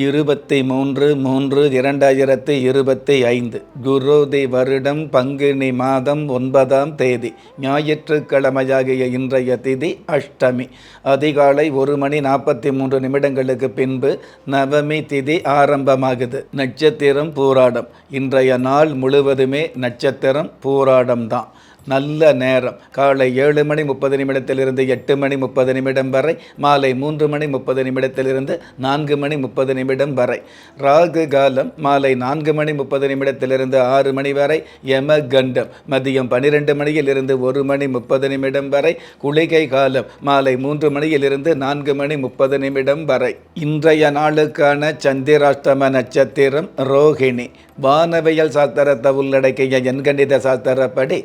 இருபத்தி மூன்று மூன்று இரண்டாயிரத்தி இருபத்தி ஐந்து. குரோதி வருடம் பங்குனி மாதம் ஒன்பதாம் தேதி. ஞாயிற்றுக்கிழமையாகிய இன்றைய திதி அஷ்டமி. அதிகாலை ஒரு மணி நாற்பத்தி மூன்று நிமிடங்களுக்கு பின்பு நவமி திதி ஆரம்பமாகுது. நட்சத்திரம் பூராடம். இன்றைய நாள் முழுவதுமே நட்சத்திரம் பூராடம் தான் நல்ல நேரம். காலை ஏழு மணி முப்பது நிமிடத்திலிருந்து எட்டு மணி முப்பது நிமிடம் வரை மாலை மூன்று மணி முப்பது நிமிடத்திலிருந்து நான்கு மணி முப்பது நிமிடம் வரை. ராகு காலம் மாலை நான்கு மணி முப்பது நிமிடத்திலிருந்து ஆறு மணி வரை யம கண்டம் மதியம் பன்னிரெண்டு மணியிலிருந்து ஒரு மணி முப்பது நிமிடம் வரை குளிகை காலம் மாலை மூன்று மணியிலிருந்து நான்கு மணி முப்பது நிமிடம் வரை. இன்றைய நாளுக்கான சந்திராஷ்டம நட்சத்திரம் ரோஹிணி. வானவியல் சாஸ்திரத்தை உள்ளடக்கிய எண்கணித சாஸ்திரப்படி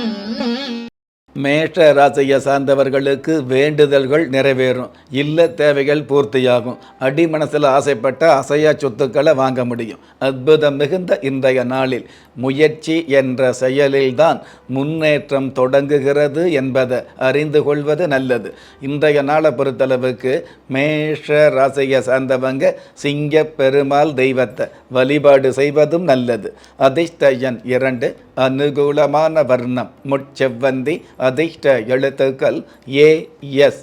மேஷ ராசியை சார்ந்தவர்களுக்கு வேண்டுதல்கள் நிறைவேறும். இல்ல தேவைகள் பூர்த்தியாகும். அடி மனசில் ஆசைப்பட்ட அசையா சொத்துக்களை வாங்க முடியும். அற்புதம் மிகுந்த இன்றைய நாளில். முயற்சி என்ற செயலில்தான் முன்னேற்றம் தொடங்குகிறது என்பதை அறிந்து கொள்வது நல்லது. இன்றைய நாளை பொறுத்தளவுக்கு மேஷ ராசியை சார்ந்தவங்க சிங்க பெருமாள் தெய்வத்தை வழிபாடு செய்வதும் நல்லது. அதிர்ஷ்ட எண் இரண்டு அனுகூலமான வர்ணம் முச்செவ்வந்தி அதிர்ஷ்ட எழுத்துக்கள் ஏ எஸ்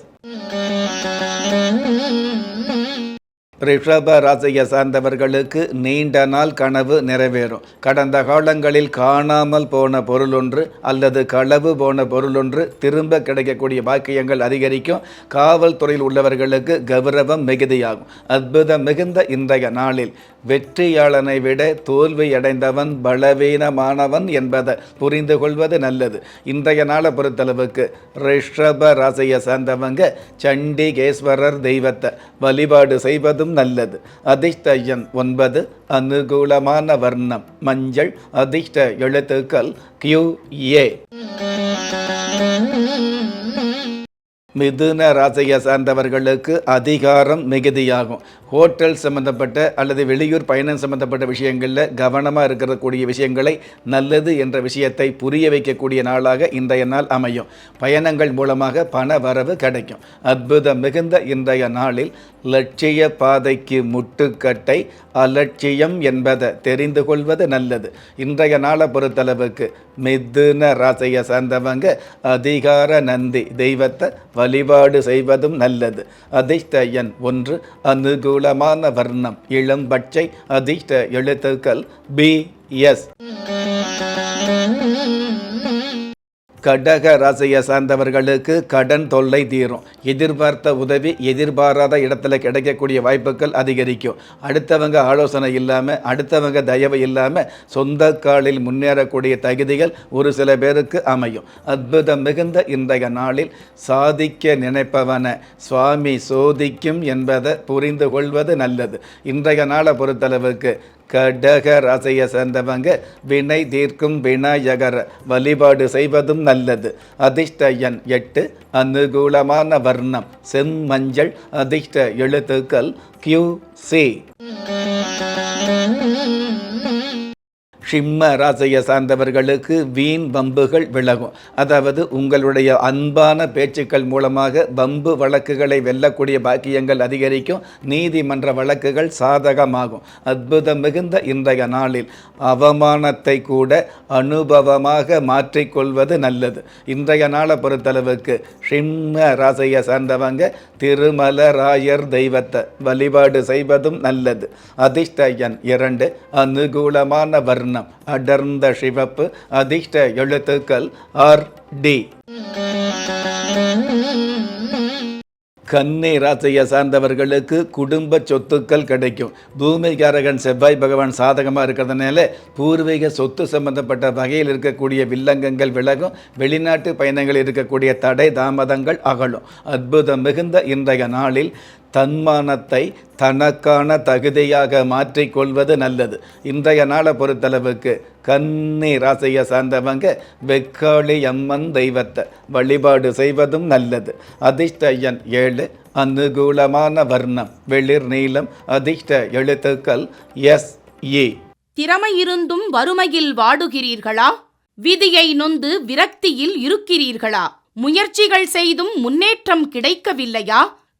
ரிஷப ராசியை சார்ந்தவர்களுக்கு நீண்ட நாள் கனவு நிறைவேறும். கடந்த காலங்களில் காணாமல் போன பொருளொன்று அல்லது களவு போன பொருளொன்று திரும்ப கிடைக்கக்கூடிய பாக்கியங்கள் அதிகரிக்கும். காவல்துறையில் உள்ளவர்களுக்கு கௌரவம் மிகுதியாகும். அற்புதம் மிகுந்த இன்றைய நாளில் வெற்றியாளனை விட தோல்வியடைந்தவன் பலவீனமானவன் என்பதை புரிந்து கொள்வது நல்லது. இன்றைய நாளை பொறுத்தளவுக்கு ரிஷப ராசியை சார்ந்தவங்க சண்டிகேஸ்வரர் தெய்வத்தை வழிபாடு செய்வதும் நல்லது. அதிர்ஷ்டயன் ஒன்பது அனுகூலமான வர்ணம். மஞ்சள் அதிர்ஷ்ட எழுத்துக்கள் கியூ ஏ மிதுன ராசியை சார்ந்தவர்களுக்கு அதிகாரம் மிகுதியாகும். ஹோட்டல் சம்பந்தப்பட்ட அல்லது வெளியூர் பயணம் சம்பந்தப்பட்ட விஷயங்களில் கவனமாக இருக்கக்கூடிய விஷயங்களை நல்லது என்ற விஷயத்தை புரிய வைக்கக்கூடிய நாளாக இன்றைய நாள் அமையும். பயணங்கள் மூலமாக பண வரவு கிடைக்கும். அற்புதம் மிகுந்த இன்றைய நாளில் லட்சிய பாதைக்கு முட்டுக்கட்டை அலட்சியம் என்பதை தெரிந்து கொள்வது நல்லது. இன்றைய நாளை பொறுத்தளவுக்கு மிதுன ராசியை சார்ந்தவங்க அதிகார நந்தி தெய்வத்தை வழிபாடு செய்வதும் நல்லது. அதிர்ஷ்ட ஒன்று அனுகூலமான வர்ணம் இளம்பட்சை அதிர்ஷ்ட எழுத்துக்கள் பி எஸ். கடக ராசியை சார்ந்தவர்களுக்கு கடன் தொல்லை தீரும். எதிர்பார்த்த உதவி எதிர்பாராத இடத்துல கிடைக்கக்கூடிய வாய்ப்புகள் அதிகரிக்கும். அடுத்தவங்க ஆலோசனை இல்லாமல் அடுத்தவங்க தயவு இல்லாமல் சொந்த காலில் முன்னேறக்கூடிய தகுதிகள் ஒரு சில பேருக்கு அமையும். அற்புதம் மிகுந்த இன்றைய நாளில் சாதிக்க நினைப்பவன சுவாமி சோதிக்கும் என்பதை புரிந்து கொள்வது நல்லது. இன்றைய நாளை பொறுத்தளவுக்கு கடக ராசியை சேர்ந்தவங்க வினை தீர்க்கும் விநாயகர் வழிபாடு செய்வதும் நல்லது. அதிர்ஷ்ட எண் எட்டு அனுகூலமான வர்ணம். செம்மஞ்சள் அதிர்ஷ்ட எழுத்துக்கள் கியூ சி சிம்ம ராசியை சார்ந்தவர்களுக்கு வீண் வம்புகள் விலகும். அதாவது உங்களுடைய அன்பான பேச்சுக்கள் மூலமாக வம்பு வழக்குகளை வெல்லக்கூடிய பாக்கியங்கள் அதிகரிக்கும். நீதிமன்ற வழக்குகள் சாதகமாகும். அற்புதம் மிகுந்த இன்றைய நாளில் அவமானத்தை கூட அனுபவமாக மாற்றிக்கொள்வது நல்லது. இன்றைய நாளை பொறுத்தளவுக்கு சிம்ம ராசியை சார்ந்தவங்க திருமலராயர் தெய்வத்தை வழிபாடு செய்வதும் நல்லது. அதிர்ஷ்டயன் இரண்டு அனுகூலமான வர்ணம். அடர்ந்த சிவப்பு. அதிர்ஷ்ட எழுத்துக்கள் ஆர் டி. கன்னி ராசியை சார்ந்தவர்களுக்கு குடும்ப சொத்துக்கள் கிடைக்கும். பூமிகாரகன் செவ்வாய் பகவான் சாதகமாக இருக்கிறதுனால பூர்வீக சொத்து சம்பந்தப்பட்ட வகையில் இருக்கக்கூடிய வில்லங்கங்கள் விலகும். வெளிநாட்டு பயணங்கள் இருக்கக்கூடிய தடை தாமதங்கள் அகலும். அற்புதம் மிகுந்த இன்றைய நாளில் தன்மானத்தை தனக்கான தகுதியாக மாற்றிக்கொள்வது நல்லது. இன்றைய நாளை பொறுத்தளவுக்கு கன்னி ராசியை சார்ந்தவங்க வெக்காளி அம்மன் தெய்வத்தை வழிபாடு செய்வதும் நல்லது. அதிர்ஷ்ட எண் ஏழு அனுகூலமான வர்ணம் வெளிர் நீளம் அதிர்ஷ்ட எழுத்துக்கள் எஸ் ஏ திறமை இருந்தும் வறுமையில் வாடுகிறீர்களா? விதியை நொந்து விரக்தியில் இருக்கிறீர்களா? முயற்சிகள் செய்தும் முன்னேற்றம் கிடைக்கவில்லையா?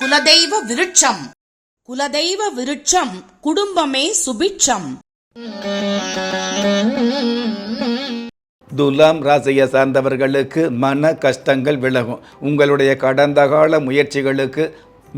குலதெய்வ விருட்சம். குலதெய்வ விருட்சம் குடும்பமே சுபிட்சம். துலாம் ராசியை சார்ந்தவர்களுக்கு மன கஷ்டங்கள் விலகும். உங்களுடைய கடந்த கால முயற்சிகளுக்கு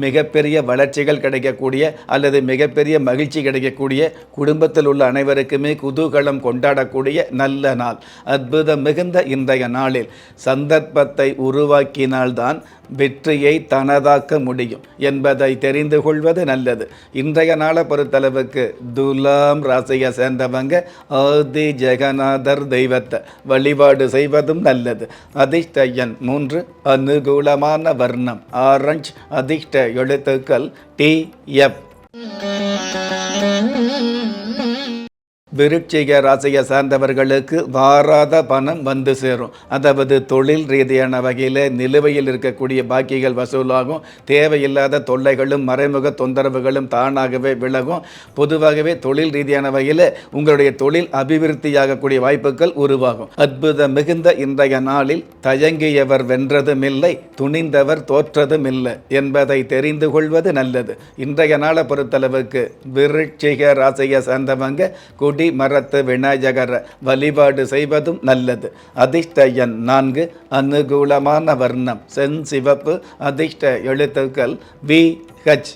மிகப்பெரிய வளர்ச்சிகள் கிடைக்கக்கூடிய அல்லது மிகப்பெரிய மகிழ்ச்சி கிடைக்கக்கூடிய குடும்பத்தில் உள்ள அனைவருக்குமே குதூகலம் கொண்டாடக்கூடிய நல்ல நாள். அற்புதம் மிகுந்த இன்றைய நாளில் சந்தர்ப்பத்தை உருவாக்கினால்தான் வெற்றியை தனதாக்க முடியும் என்பதை தெரிந்து கொள்வது நல்லது. இன்றைய நாளை பொறுத்தளவுக்கு துலாம் ராசியை சேர்ந்தவங்க ஆதி ஜெகநாதர் தெய்வத்தை வழிபாடு செய்வதும் நல்லது. அதிர்ஷ்ட எண் மூன்று அனுகூலமான வர்ணம். ஆரஞ்ச் அதிர்ஷ்ட எழுத்துக்கள் டி எஃப் விருட்சிக ராசியை சார்ந்தவர்களுக்கு வாராத பணம் வந்து சேரும். அதாவது தொழில் ரீதியான வகையில் நிலுவையில் இருக்கக்கூடிய பாக்கிகள் வசூலாகும். தேவையில்லாத தொல்லைகளும் மறைமுக தொந்தரவுகளும் தானாகவே விலகும். பொதுவாகவே தொழில் ரீதியான வகையில் உங்களுடைய தொழில் அபிவிருத்தியாகக்கூடிய வாய்ப்புகள் உருவாகும். அற்புத மிகுந்த இன்றைய நாளில் தயங்கியவர் வென்றதும் இல்லை துணிந்தவர் தோற்றதும் இல்லை என்பதை தெரிந்து கொள்வது நல்லது. இன்றைய நாளை பொறுத்தளவுக்கு விருட்சிக ராசியை சார்ந்தவங்க கொடி மரத்து விநாயகர் வழிபாடு செய்வதும் நல்லது. அதிர்ஷ்ட எண் நான்கு அனுகூலமான வர்ணம் செஞ்சிவப்பு அதிர்ஷ்ட எழுத்துக்கள் வி ஹச்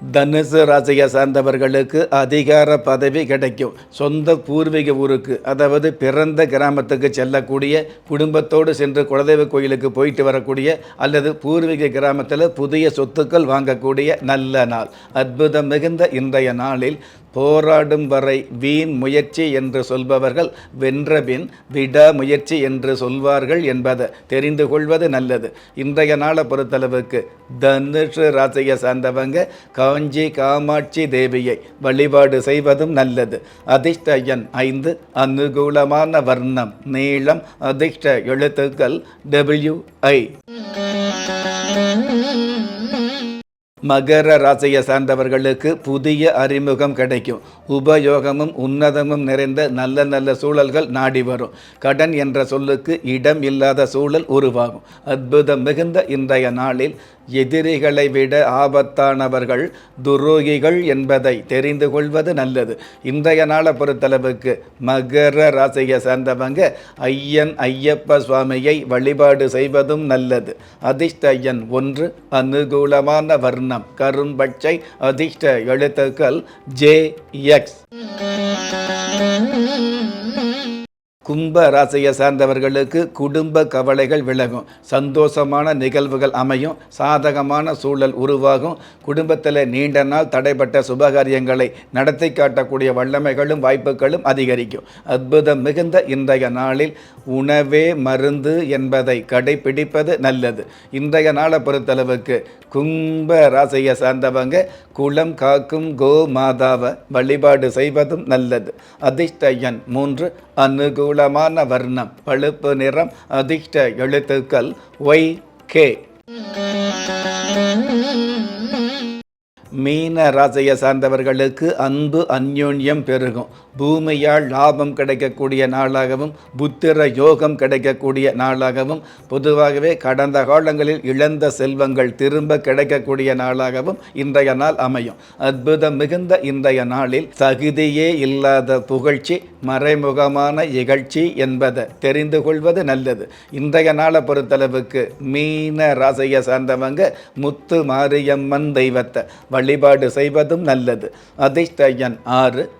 தனுசு ராசியை சார்ந்தவர்களுக்கு அதிகார பதவி கிடைக்கும். சொந்த பூர்வீக ஊருக்கு அதாவது பிறந்த கிராமத்துக்கு செல்லக்கூடிய குடும்பத்தோடு சென்று குலதெய்வ கோயிலுக்கு போயிட்டு வரக்கூடிய அல்லது பூர்வீக கிராமத்தில் புதிய சொத்துக்கள் வாங்கக்கூடிய நல்ல நாள். அற்புதம் மிகுந்த இன்றைய நாளில் போராடும் வரை வீண் முயற்சி என்று சொல்பவர்கள் வென்றபின் விடாமுயற்சி என்று சொல்வார்கள் என்பதை தெரிந்து கொள்வது நல்லது. இன்றைய நாளை பொறுத்தளவுக்கு தனுஷு ராசியை சார்ந்தவங்க காஞ்சி காமாட்சி தேவியை வழிபாடு செய்வதும் நல்லது. அதிர்ஷ்ட எண் ஐந்து அனுகூலமான வர்ணம் நீளம் அதிர்ஷ்ட எழுத்துக்கள் டபிள்யூ ஐ மகர ராசியை சார்ந்தவர்களுக்கு புதிய அறிமுகம் கிடைக்கும். உபயோகமும் உன்னதமும் நிறைந்த நல்ல நல்ல சூழல்கள் நாடி வரும். கடன் என்ற சொல்லுக்கு இடம் இல்லாத சூழல் உருவாகும். அற்புதம் மிகுந்த இன்றைய நாளில் எதிரிகளை விட ஆபத்தானவர்கள் துரோகிகள் என்பதை தெரிந்து கொள்வது நல்லது. இன்றைய நாளை பொறுத்தளவுக்கு மகர ராசியை சார்ந்தவங்க ஐயன் ஐயப்ப சுவாமியை வழிபாடு செய்வதும் நல்லது. அதிர்ஷ்ட ஐயன் ஒன்று அனுகூலமான வர்ணம் கரும்பச்சை அதிர்ஷ்ட எழுத்துக்கள் ஜே எக்ஸ். கும்ப ராசியை சார்ந்தவர்களுக்கு குடும்ப கவலைகள் விலகும். சந்தோஷமான நிகழ்வுகள் அமையும். சாதகமான சூழல் உருவாகும். குடும்பத்தில் நீண்ட நாள் தடைப்பட்ட சுபகாரியங்களை நடத்தி காட்டக்கூடிய வல்லமைகளும் வாய்ப்புகளும் அதிகரிக்கும். அற்புதம் மிகுந்த இன்றைய நாளில் உணவே மருந்து என்பதை கடைபிடிப்பது நல்லது. இன்றைய நாளை பொறுத்தளவுக்கு கும்ப ராசியை சார்ந்தவங்க குளம் காக்கும் கோ மாதாவை வழிபாடு செய்வதும் நல்லது. அதிர்ஷ்ட எண் மூன்று அனுகூலமான வர்ணம் பழுப்பு நிறம் அதிர்ஷ்ட எழுத்துக்கள் ஒய் கே. மீன ராசியை சார்ந்தவர்களுக்கு அன்பு அந்யோன்யம் பெருகும். பூமியால் லாபம் கிடைக்கக்கூடிய நாளாகவும் புத்திர யோகம் கிடைக்கக்கூடிய நாளாகவும் பொதுவாகவே கடந்த காலங்களில் இழந்த செல்வங்கள் திரும்ப கிடைக்கக்கூடிய நாளாகவும் இன்றைய நாள் அமையும். அற்புதம் மிகுந்த இன்றைய நாளில் தகுதியே இல்லாத புகழ்ச்சி மறைமுகமான இகழ்ச்சி என்பதை தெரிந்து கொள்வது நல்லது. இன்றைய நாளை பொறுத்தளவுக்கு மீன ராசியை சார்ந்தவங்க முத்து மாரியம்மன் தெய்வத்தை வழிபாடு செய்வதும் நல்லது. அதிர்ஷ்ட எண் ஆறு